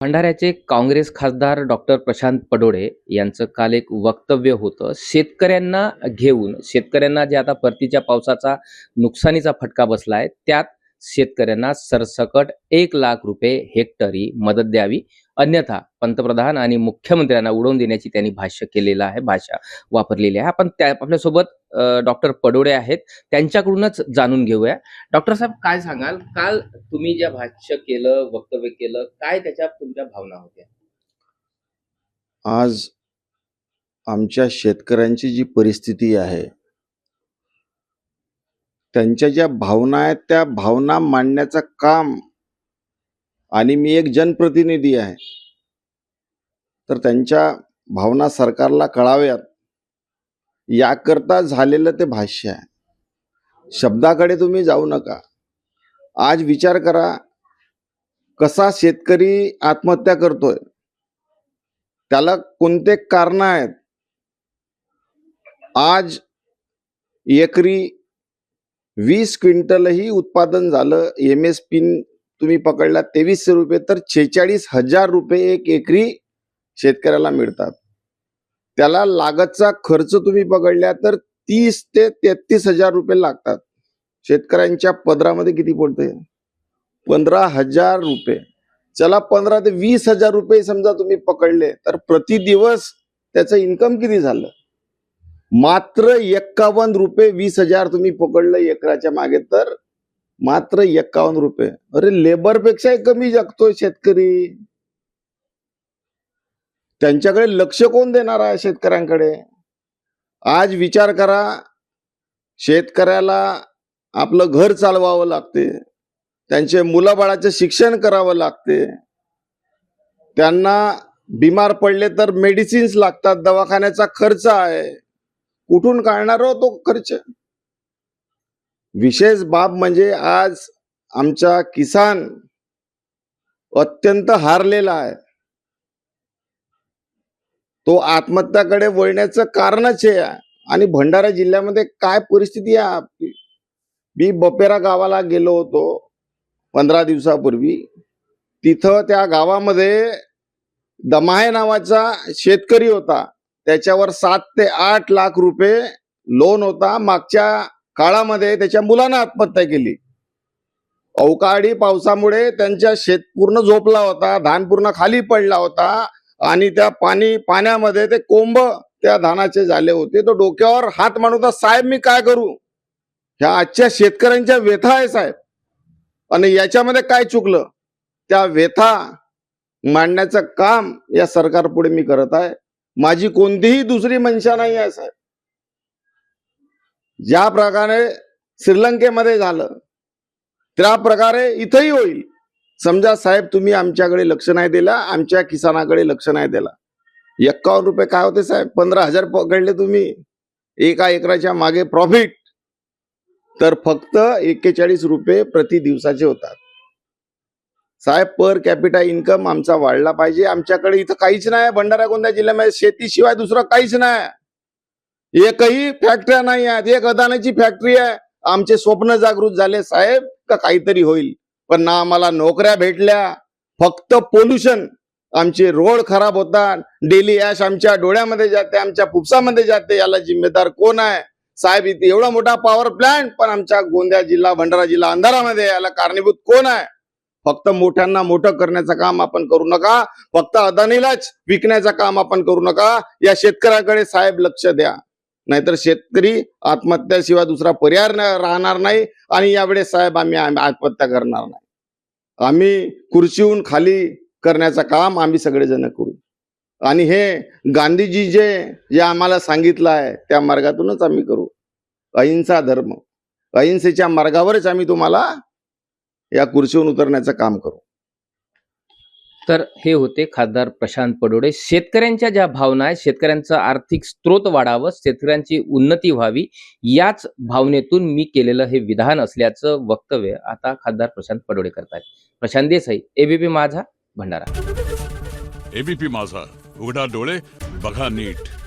भंडाऱ्याचे काँग्रेस खासदार डॉक्टर प्रशांत पडोळे यांचं काल एक वक्तव्य होतं. शेतकऱ्यांना घेऊन शेतकऱ्यांना जे आता परतीच्या पावसाचा नुकसानीचा फटका बसलाय त्यात शेतकऱ्यांना सरसकट एक लाख रुपये हेक्टरी मदत द्यावी. अन्यथा पंतप्रधान आणि मुख्यमंत्र्यांना उडवून देण्याची त्यांनी भाष्य केलेलं आहे भाषा वापरलेली आहे. आपण त्या आपल्यासोबत डॉक्टर पडोळे आहेत. त्यांच्याकडूनच जाणून घेऊया. डॉक्टर साहेब काय सांगाल? काल तुम्ही ज्या भाष्य केलं वक्तव्य केलं काय त्याच्या तुमच्या भावना होत्या? आज आमच्या शेतकऱ्यांची जी परिस्थिती आहे त्यांच्या ज्या भावना आहेत त्या भावना मांडण्याचं काम आणि मी एक जनप्रतिनिधी आहे. तर त्यांच्या भावना सरकारला कळाव्यात. याकरता झालेलं ते भाष्य आहे. शब्दाकडे तुम्ही जाऊ नका. आज विचार करा कसा शेतकरी आत्महत्या करतोय? त्याला कोणते कारण आहेत? आज एकरी वीस क्विंटलही उत्पादन झालं. एम एस पी तुम्ही पकडला तेवीसशे रुपये तर छेचाळीस हजार रुपये एक एकरी शेतकऱ्याला मिळतात. त्याला लागतचा खर्च तुम्ही पकडल्या तर तीस ते तेहतीस हजार रुपये लागतात. शेतकऱ्यांच्या पदरामध्ये किती पडते पंधरा हजार रुपये. चला पंधरा ते वीस हजार रुपये समजा तुम्ही पकडले तर प्रति दिवस त्याचं इन्कम किती झालं? मात्र एक्कावन्न रुपये वीस हजार तुम्ही पकडलं एकराच्या मागे तर मात्र एक्कावन्न रुपये. अरे लेबर पेक्षाही कमी जगतोय शेतकरी. त्यांच्याकडे लक्ष कोण देणार आहे शेतकऱ्यांकडे? आज विचार करा शेतकऱ्याला आपलं घर चालवावं लागते. त्यांचे मुलाबाळाचं शिक्षण करावं लागते. त्यांना बिमार पडले तर मेडिसिन्स लागतात दवाखान्याचा खर्च आहे. कुठून काढणार तो खर्च? विशेष बाब म्हणजे आज आमचा किसान अत्यंत हारलेला आहे. तो आत्महत्याकडे वळण्याचं कारणच हे आहे. आणि भंडारा जिल्ह्यामध्ये काय परिस्थिती आहे आपली? मी बपेरा गावाला गेलो होतो पंधरा दिवसापूर्वी. तिथं त्या गावामध्ये दमाहे नावाचा शेतकरी होता. त्याच्यावर सात ते आठ लाख रुपये लोन होता. मागच्या काळामध्ये त्याच्या मुलानं आत्महत्या केली. अवकाळी पावसामुळे त्यांच्या शेत पूर्ण झोपला होता धान पूर्ण खाली पडला होता आणि त्या पाणी पाण्यामध्ये ते कोंब त्या धानाचे झाले होते. तो डोक्यावर हात मांडून साहेब मी काय करू? ह्या आजच्या शेतकऱ्यांच्या व्यथा आहे साहेब. आणि याच्यामध्ये काय चुकलं? त्या व्यथा मांडण्याचं काम या सरकार पुढे मी करत आहे. माझी कोणतीही दुसरी मनशा नाही आहे साहेब. ज्या प्रकारे श्रीलंकेमध्ये झालं त्या प्रकारे इथंही होईल. समजा साहेब तुम्ही आमच्याकडे लक्ष नाही दिला आमच्या किसानाकडे लक्ष नाही दिला. एक्कावन्न रुपये काय होते साहेब? पंधरा हजार पकडले तुम्ही. एका एकराच्या मागे प्रॉफिट तर फक्त एक्केचाळीस रुपये प्रति दिवसाचे होतात. साहेब पर कॅपिटा इन्कम आमचा वाढला पाहिजे. आमच्याकडे इथं काहीच नाही भंडारा गोंदिया जिल्ह्यामध्ये शेतीशिवाय दुसरं काहीच नाही एकही फॅक्टऱ्या नाही आहेत एक अदानाची फॅक्टरी आहे. आमचे स्वप्न जागृत झाले साहेब का काहीतरी होईल. पण ना आम्हाला नोकऱ्या भेटल्या. फक्त पोल्युशन आमचे रोड खराब होतात डेली ऍश आमच्या डोळ्यामध्ये जाते आमच्या फुफसामध्ये जाते. याला जिम्मेदार कोण आहे? साहेब इथे एवढा मोठा पॉवर प्लांट पण आमच्या गोंदिया जिल्हा भंडारा जिल्हा अंधारामध्ये याला कारणीभूत कोण आहे? फक्त मोठ्यांना मोठं करण्याचं काम आपण करू नका. फक्त अदानीलाच विकण्याचं काम आपण करू नका. या शेतकऱ्याकडे साहेब लक्ष द्या. नाहीतर शेतकरी आत्महत्याशिवाय दुसरा पर्याय राहणार नाही आणि यावेळेस साहेब आम्ही आत्महत्या करणार नाही. आम्ही खुर्चीहून खाली करण्याचं काम आम्ही सगळेजण करू. आणि हे गांधीजी जे जे आम्हाला सांगितलं आहे त्या मार्गातूनच आम्ही करू. अहिंसा धर्म. अहिंसेच्या मार्गावरच आम्ही तुम्हाला या खुर्चीहून उतरण्याचं काम करू. तर हे होते खासदार प्रशांत पडोळे शेतकऱ्यांच्या ज्या भावना आहेत शेतकऱ्यांचा आर्थिक स्त्रोत वाढावं शेतकऱ्यांची उन्नती व्हावी याच भावनेतून मी केलेलं हे विधान असल्याचं वक्तव्य आता खासदार प्रशांत पडोळे करतात प्रशांत देसाई एबीपी माझा भंडारा. एबीपी माझा उघडा डोळे बघा नीट.